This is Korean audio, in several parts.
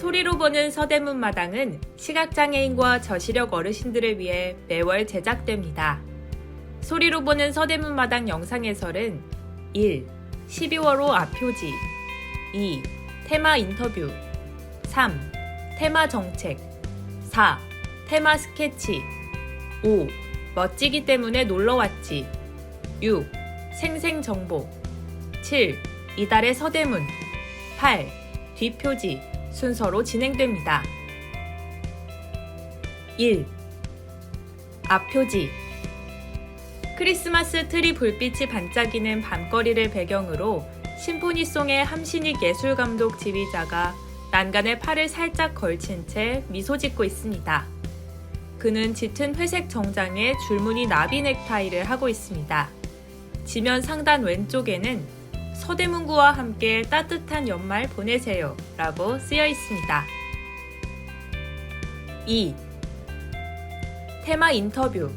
소리로 보는 서대문 마당은 시각장애인과 저시력 어르신들을 위해 매월 제작됩니다. 소리로 보는 서대문 마당 영상 해설은 1. 12월호 앞표지 2. 테마 인터뷰 3. 테마 정책 4. 테마 스케치 5. 멋지기 때문에 놀러 왔지 6. 생생 정보 7. 이달의 서대문 8. 뒷표지 순서로 진행됩니다. 1. 앞표지 크리스마스 트리 불빛이 반짝이는 밤거리를 배경으로 심포니송의 함신익 예술감독 지휘자가 난간에 팔을 살짝 걸친 채 미소 짓고 있습니다. 그는 짙은 회색 정장에 줄무늬 나비 넥타이를 하고 있습니다. 지면 상단 왼쪽에는 서대문구와 함께 따뜻한 연말 보내세요 라고 쓰여 있습니다. 2. 테마 인터뷰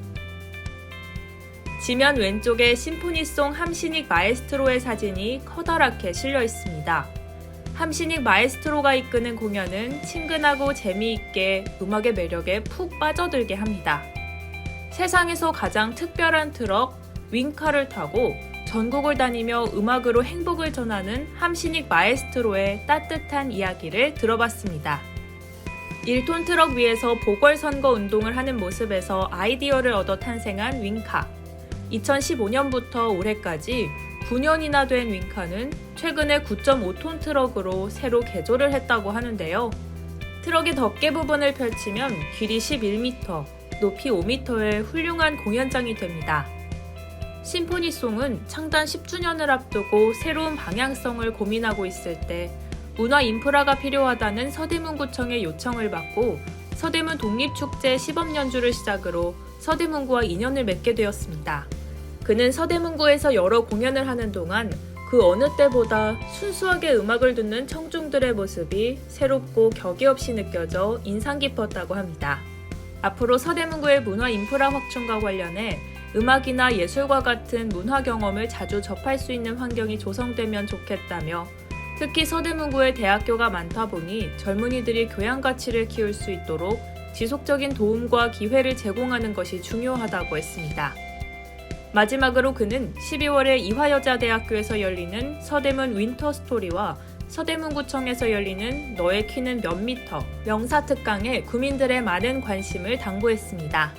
지면 왼쪽에 심포니송 함신익 마에스트로의 사진이 커다랗게 실려 있습니다. 함신익 마에스트로가 이끄는 공연은 친근하고 재미있게 음악의 매력에 푹 빠져들게 합니다. 세상에서 가장 특별한 트럭 윙카를 타고 전국을 다니며 음악으로 행복을 전하는 함신익 마에스트로의 따뜻한 이야기를 들어봤습니다. 1톤 트럭 위에서 보궐선거 운동을 하는 모습에서 아이디어를 얻어 탄생한 윙카. 2015년부터 올해까지 9년이나 된 윙카는 최근에 9.5톤 트럭으로 새로 개조를 했다고 하는데요. 트럭의 덮개 부분을 펼치면 길이 11m, 높이 5m의 훌륭한 공연장이 됩니다. 심포니송은 창단 10주년을 앞두고 새로운 방향성을 고민하고 있을 때 문화 인프라가 필요하다는 서대문구청의 요청을 받고 서대문 독립축제 시범 연주를 시작으로 서대문구와 인연을 맺게 되었습니다. 그는 서대문구에서 여러 공연을 하는 동안 그 어느 때보다 순수하게 음악을 듣는 청중들의 모습이 새롭고 격이 없이 느껴져 인상 깊었다고 합니다. 앞으로 서대문구의 문화 인프라 확충과 관련해 음악이나 예술과 같은 문화 경험을 자주 접할 수 있는 환경이 조성되면 좋겠다며 특히 서대문구에 대학교가 많다 보니 젊은이들이 교양 가치를 키울 수 있도록 지속적인 도움과 기회를 제공하는 것이 중요하다고 했습니다. 마지막으로 그는 12월에 이화여자대학교에서 열리는 서대문 윈터 스토리와 서대문구청에서 열리는 너의 키는 몇 미터 명사 특강에 구민들의 많은 관심을 당부했습니다.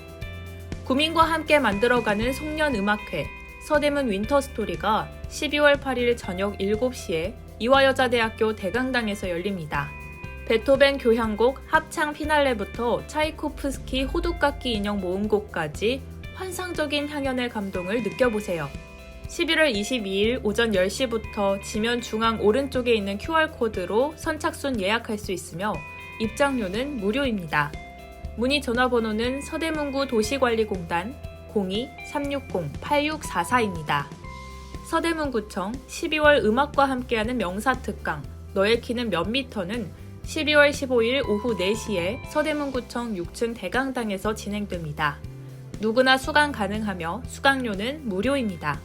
구민과 함께 만들어가는 송년 음악회 서대문 윈터 스토리가 12월 8일 저녁 7시에 이화여자대학교 대강당에서 열립니다. 베토벤 교향곡 합창 피날레부터 차이코프스키 호두깎이 인형 모음곡까지 환상적인 향연의 감동을 느껴보세요. 11월 22일 오전 10시부터 지면 중앙 오른쪽에 있는 QR코드로 선착순 예약할 수 있으며 입장료는 무료입니다. 문의 전화번호는 서대문구 도시관리공단 02-360-8644입니다. 서대문구청 12월 음악과 함께하는 명사특강 너의 키는 몇 미터는 12월 15일 오후 4시에 서대문구청 6층 대강당에서 진행됩니다. 누구나 수강 가능하며 수강료는 무료입니다.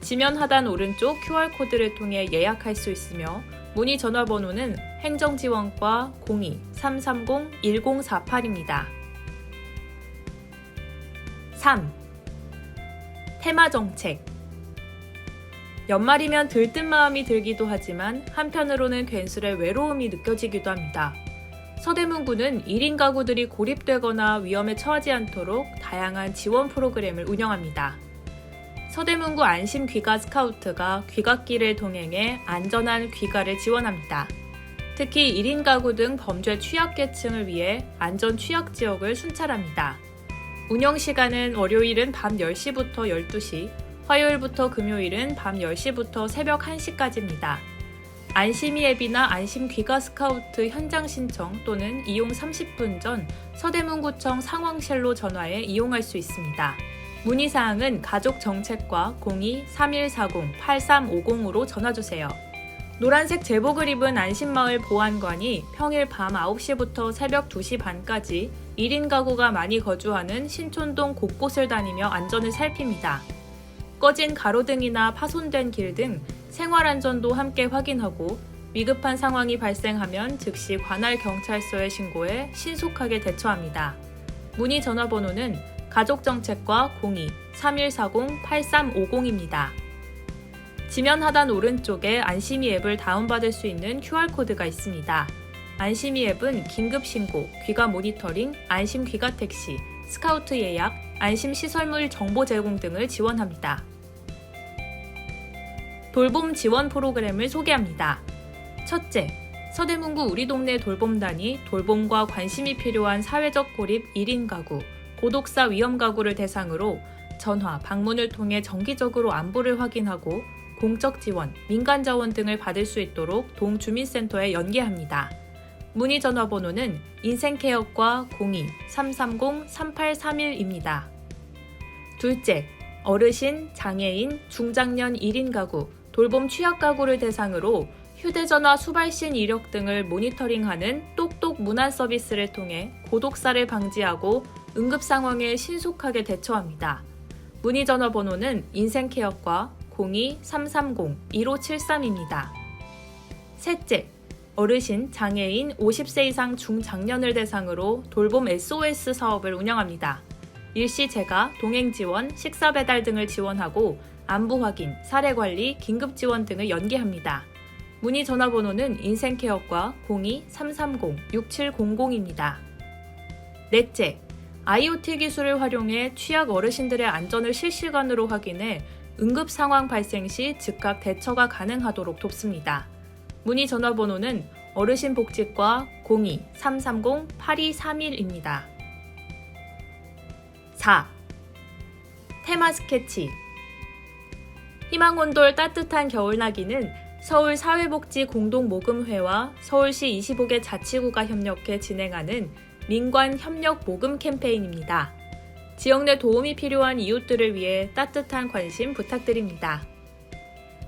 지면 하단 오른쪽 QR코드를 통해 예약할 수 있으며 문의 전화번호는 행정지원과 02-330-1048입니다. 3. 테마 정책 연말이면 들뜬 마음이 들기도 하지만 한편으로는 괜스레 외로움이 느껴지기도 합니다. 서대문구는 1인 가구들이 고립되거나 위험에 처하지 않도록 다양한 지원 프로그램을 운영합니다. 서대문구 안심 귀가 스카우트가 귀갓길을 동행해 안전한 귀가를 지원합니다. 특히 1인 가구 등 범죄 취약계층을 위해 안전 취약 지역을 순찰합니다. 운영 시간은 월요일은 밤 10시부터 12시, 화요일부터 금요일은 밤 10시부터 새벽 1시까지입니다. 안심이 앱이나 안심 귀가 스카우트 현장 신청 또는 이용 30분 전 서대문구청 상황실로 전화해 이용할 수 있습니다. 문의사항은 가족정책과 02-3140-8350으로 전화주세요. 노란색 제복을 입은 안심마을 보안관이 평일 밤 9시부터 새벽 2시 반까지 1인 가구가 많이 거주하는 신촌동 곳곳을 다니며 안전을 살핍니다. 꺼진 가로등이나 파손된 길 등 생활 안전도 함께 확인하고 위급한 상황이 발생하면 즉시 관할 경찰서에 신고해 신속하게 대처합니다. 문의 전화번호는 가족정책과 02-3140-8350입니다. 지면 하단 오른쪽에 안심이 앱을 다운받을 수 있는 QR코드가 있습니다. 안심이 앱은 긴급신고, 귀가 모니터링, 안심 귀가 택시, 스카우트 예약, 안심 시설물 정보 제공 등을 지원합니다. 돌봄 지원 프로그램을 소개합니다. 첫째, 서대문구 우리 동네 돌봄단이 돌봄과 관심이 필요한 사회적 고립 1인 가구, 고독사 위험 가구를 대상으로 전화, 방문을 통해 정기적으로 안부를 확인하고 공적 지원, 민간 자원 등을 받을 수 있도록 동주민센터에 연계합니다. 문의 전화번호는 인생케어과 02-330-3831입니다. 둘째, 어르신, 장애인, 중장년 1인 가구, 돌봄 취약 가구를 대상으로 휴대전화 수발신 이력 등을 모니터링하는 똑똑 문안 서비스를 통해 고독사를 방지하고 응급 상황에 신속하게 대처합니다. 문의 전화 번호는 인생케어과 02-330-1573입니다. 셋째, 어르신, 장애인, 50세 이상 중장년을 대상으로 돌봄 SOS 사업을 운영합니다. 일시 재가, 동행 지원, 식사 배달 등을 지원하고 안부 확인, 사례 관리, 긴급 지원 등을 연계합니다. 문의 전화번호는 인생케어과 02-330-6700입니다. 넷째, IoT 기술을 활용해 취약 어르신들의 안전을 실시간으로 확인해 응급 상황 발생 시 즉각 대처가 가능하도록 돕습니다. 문의 전화번호는 어르신 복지과 02-330-8231입니다. 4. 테마 스케치 희망온돌 따뜻한 겨울나기는 서울 사회복지 공동모금회와 서울시 25개 자치구가 협력해 진행하는 민관 협력 모금 캠페인입니다. 지역 내 도움이 필요한 이웃들을 위해 따뜻한 관심 부탁드립니다.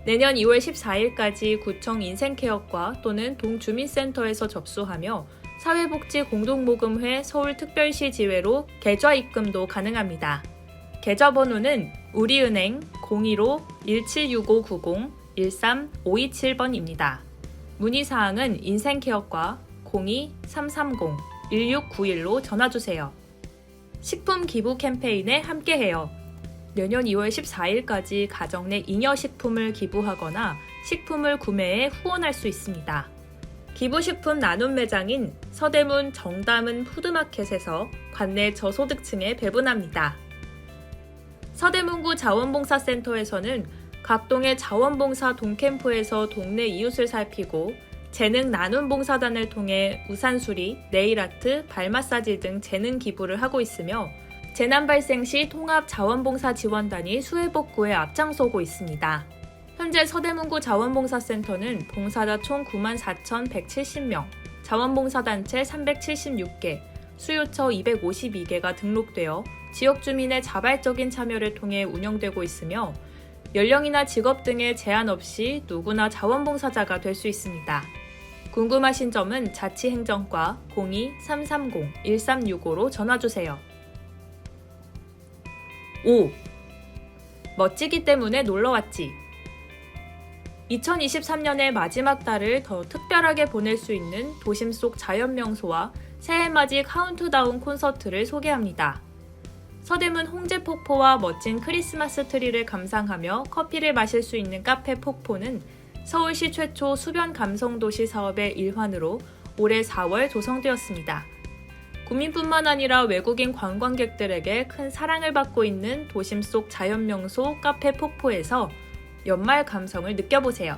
내년 2월 14일까지 구청 인생케어과 또는 동주민센터에서 접수하며 사회복지 공동모금회 서울특별시 지회로 계좌 입금도 가능합니다. 계좌 번호는 우리은행 015-176590-13527번입니다. 문의사항은 인생케어과 02-330-1691로 전화주세요. 식품 기부 캠페인에 함께해요. 내년 2월 14일까지 가정 내 잉여식품을 기부하거나 식품을 구매해 후원할 수 있습니다. 기부식품 나눔 매장인 서대문 정담은 푸드마켓에서 관내 저소득층에 배분합니다. 서대문구 자원봉사센터에서는 각 동의 자원봉사 동캠프에서 동네 이웃을 살피고 재능 나눔 봉사단을 통해 우산 수리, 네일 아트, 발 마사지 등 재능 기부를 하고 있으며 재난 발생 시 통합 자원봉사 지원단이 수해 복구에 앞장서고 있습니다. 현재 서대문구 자원봉사센터는 봉사자 총 94,170명, 자원봉사단체 376개, 수요처 252개가 등록되어 지역 주민의 자발적인 참여를 통해 운영되고 있으며 연령이나 직업 등의 제한 없이 누구나 자원봉사자가 될 수 있습니다. 궁금하신 점은 자치행정과 02-330-1365로 전화주세요. 5. 멋지기 때문에 놀러왔지. 2023년의 마지막 달을 더 특별하게 보낼 수 있는 도심 속 자연 명소와 새해맞이 카운트다운 콘서트를 소개합니다. 서대문 홍제폭포와 멋진 크리스마스 트리를 감상하며 커피를 마실 수 있는 카페 폭포는 서울시 최초 수변 감성도시 사업의 일환으로 올해 4월 조성되었습니다. 국민뿐만 아니라 외국인 관광객들에게 큰 사랑을 받고 있는 도심 속 자연명소 카페 폭포에서 연말 감성을 느껴보세요.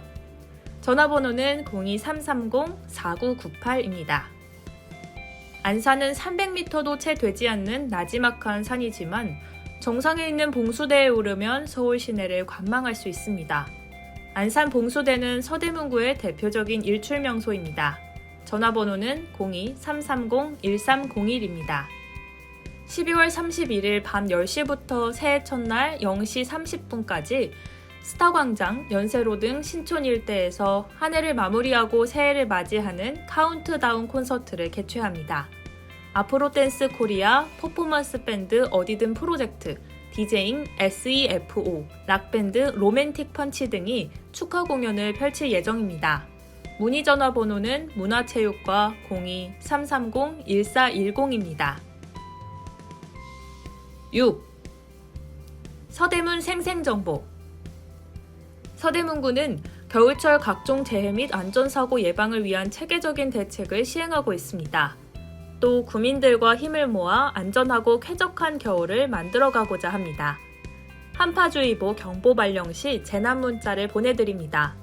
전화번호는 02-330-4998입니다. 안산은 300m도 채 되지 않는 나지막한 산이지만 정상에 있는 봉수대에 오르면 서울 시내를 관망할 수 있습니다. 안산 봉수대는 서대문구의 대표적인 일출 명소입니다. 전화번호는 02-330-1301입니다. 12월 31일 밤 10시부터 새해 첫날 0시 30분까지 스타광장, 연세로 등 신촌 일대에서 한 해를 마무리하고 새해를 맞이하는 카운트다운 콘서트를 개최합니다. 아프로 댄스 코리아, 퍼포먼스 밴드 어디든 프로젝트, 디제잉 SEFO, 락밴드 로맨틱 펀치 등이 축하 공연을 펼칠 예정입니다. 문의 전화번호는 문화체육과 02-330-1410입니다. 6. 서대문 생생정보 서대문구는 겨울철 각종 재해 및 안전사고 예방을 위한 체계적인 대책을 시행하고 있습니다. 또 구민들과 힘을 모아 안전하고 쾌적한 겨울을 만들어가고자 합니다. 한파주의보 경보 발령 시 재난 문자를 보내드립니다.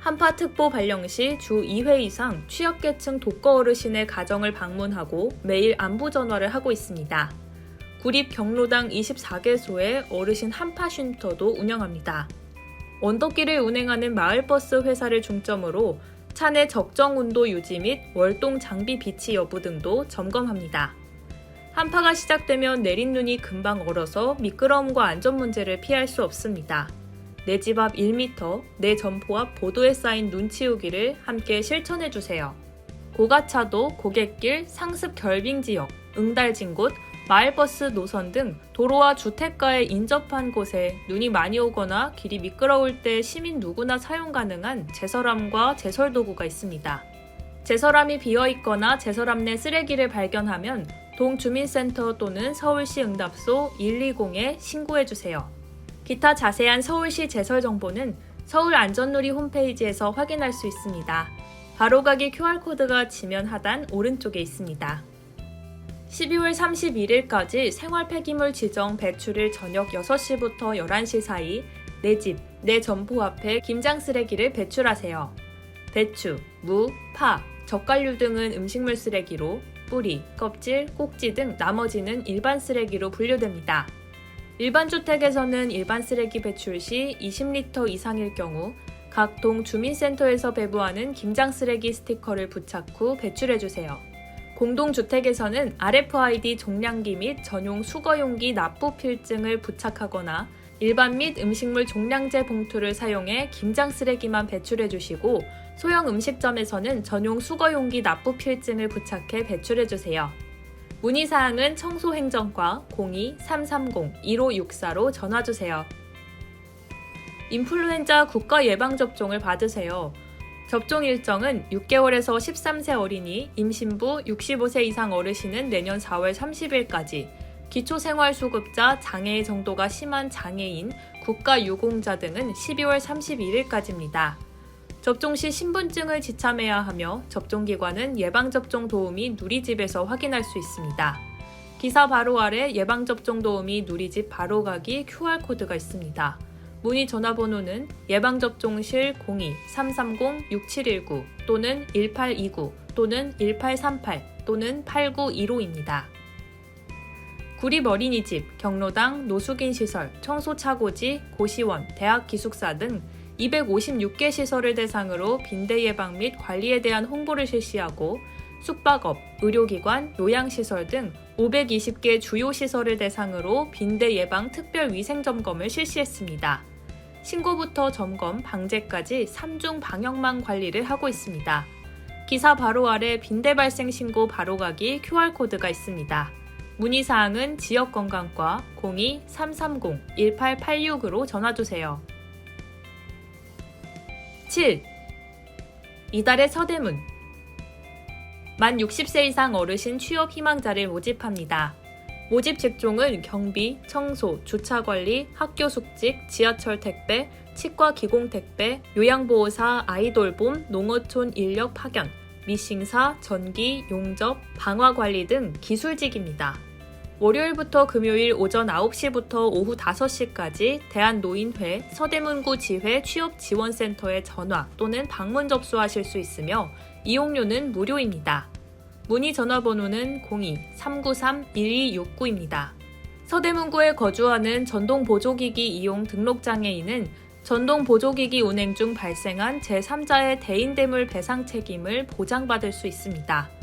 한파특보 발령 시 주 2회 이상 취약계층 독거 어르신의 가정을 방문하고 매일 안부 전화를 하고 있습니다. 구립 경로당 24개소의 어르신 한파 쉼터도 운영합니다. 언덕길을 운행하는 마을버스 회사를 중점으로 차내 적정 온도 유지 및 월동 장비 비치 여부 등도 점검합니다. 한파가 시작되면 내린 눈이 금방 얼어서 미끄러움과 안전 문제를 피할 수 없습니다. 내 집 앞 1m, 내 점포 앞 보도에 쌓인 눈 치우기를 함께 실천해 주세요. 고가차도, 고갯길, 상습 결빙 지역, 응달진 곳, 마을버스 노선 등 도로와 주택가에 인접한 곳에 눈이 많이 오거나 길이 미끄러울 때 시민 누구나 사용 가능한 제설함과 제설 도구가 있습니다. 제설함이 비어 있거나 제설함 내 쓰레기를 발견하면 동주민센터 또는 서울시 응답소 120에 신고해 주세요. 기타 자세한 서울시 제설 정보는 서울 안전누리 홈페이지에서 확인할 수 있습니다. 바로가기 QR코드가 지면 하단 오른쪽에 있습니다. 12월 31일까지 생활 폐기물 지정 배출일 저녁 6시부터 11시 사이 내 집, 내 점포 앞에 김장 쓰레기를 배출하세요. 배추, 무, 파, 젓갈류 등은 음식물 쓰레기로 뿌리, 껍질, 꼭지 등 나머지는 일반 쓰레기로 분류됩니다. 일반 주택에서는 일반 쓰레기 배출 시 20리터 이상일 경우 각 동 주민센터에서 배부하는 김장 쓰레기 스티커를 부착 후 배출해 주세요. 공동주택에서는 RFID 종량기 및 전용 수거용기 납부 필증을 부착하거나 일반 및 음식물 종량제 봉투를 사용해 김장 쓰레기만 배출해 주시고 소형 음식점에서는 전용 수거용기 납부 필증을 부착해 배출해 주세요. 문의사항은 청소행정과 02-330-1564로 전화 주세요. 인플루엔자 국가 예방접종을 받으세요. 접종 일정은 6개월에서 13세 어린이, 임신부, 65세 이상 어르신은 내년 4월 30일까지, 기초생활수급자, 장애의 정도가 심한 장애인, 국가유공자 등은 12월 31일까지입니다. 접종 시 신분증을 지참해야 하며 접종기관은 예방접종 도우미 누리집에서 확인할 수 있습니다. 기사 바로 아래 예방접종 도우미 누리집 바로가기 QR코드가 있습니다. 문의 전화번호는 예방접종실 02-330-6719 또는 1829 또는 1838 또는 8915입니다. 구립 어린이집, 경로당, 노숙인 시설, 청소차고지, 고시원, 대학 기숙사 등 256개 시설을 대상으로 빈대 예방 및 관리에 대한 홍보를 실시하고 숙박업, 의료기관, 요양시설 등 520개 주요 시설을 대상으로 빈대 예방 특별 위생 점검을 실시했습니다. 신고부터 점검, 방제까지 3중 방역망 관리를 하고 있습니다. 기사 바로 아래 빈대 발생 신고 바로가기 QR코드가 있습니다. 문의사항은 지역건강과 02-330-1886으로 전화주세요. 7. 이달의 서대문 만 60세 이상 어르신 취업 희망자를 모집합니다. 모집 직종은 경비, 청소, 주차 관리, 학교 숙직, 지하철 택배, 치과 기공 택배, 요양보호사, 아이돌봄, 농어촌 인력 파견, 미싱사, 전기, 용접, 방화 관리 등 기술직입니다. 월요일부터 금요일 오전 9시부터 오후 5시까지 대한노인회 서대문구 지회 취업지원센터에 전화 또는 방문 접수하실 수 있으며 이용료는 무료입니다. 문의 전화번호는 02-393-1269입니다. 서대문구에 거주하는 전동보조기기 이용 등록장애인은 전동보조기기 운행 중 발생한 제3자의 대인대물 배상 책임을 보장받을 수 있습니다.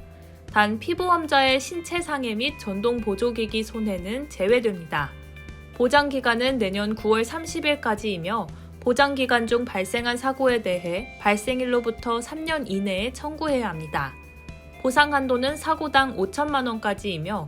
단 피보험자의 신체 상해 및 전동 보조기기 손해는 제외됩니다. 보장 기간은 내년 9월 30일까지이며 보장 기간 중 발생한 사고에 대해 발생일로부터 3년 이내에 청구해야 합니다. 보상 한도는 사고당 5천만 원까지이며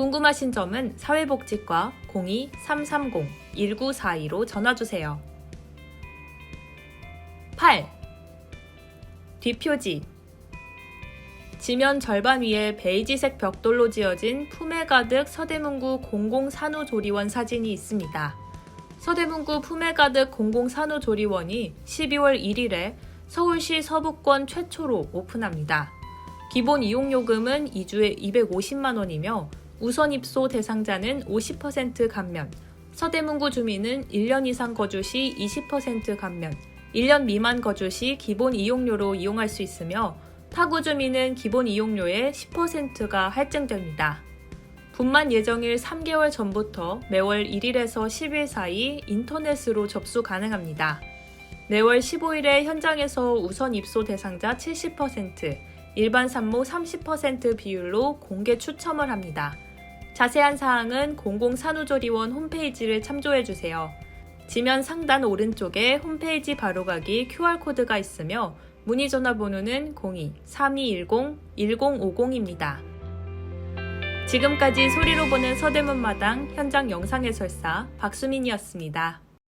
궁금하신 점은 사회복지과 02-330-1942로 전화주세요. 8. 뒷표지 지면 절반 위에 베이지색 벽돌로 지어진 품에 가득 서대문구 공공산후조리원 사진이 있습니다. 서대문구 품에 가득 공공산후조리원이 12월 1일에 서울시 서부권 최초로 오픈합니다. 기본 이용요금은 2주에 250만 원이며 우선 입소 대상자는 50% 감면, 서대문구 주민은 1년 이상 거주 시 20% 감면, 1년 미만 거주 시 기본 이용료로 이용할 수 있으며 타구 주민은 기본 이용료의 10%가 할증됩니다. 분만 예정일 3개월 전부터 매월 1일에서 10일 사이 인터넷으로 접수 가능합니다. 매월 15일에 현장에서 우선 입소 대상자 70%, 일반 산모 30% 비율로 공개 추첨을 합니다. 자세한 사항은 공공산후조리원 홈페이지를 참조해 주세요. 지면 상단 오른쪽에 홈페이지 바로가기 QR코드가 있으며 문의 전화번호는 02-3210-1050입니다. 지금까지 소리로 보는 서대문 마당 현장 영상 해설사 박수민이었습니다.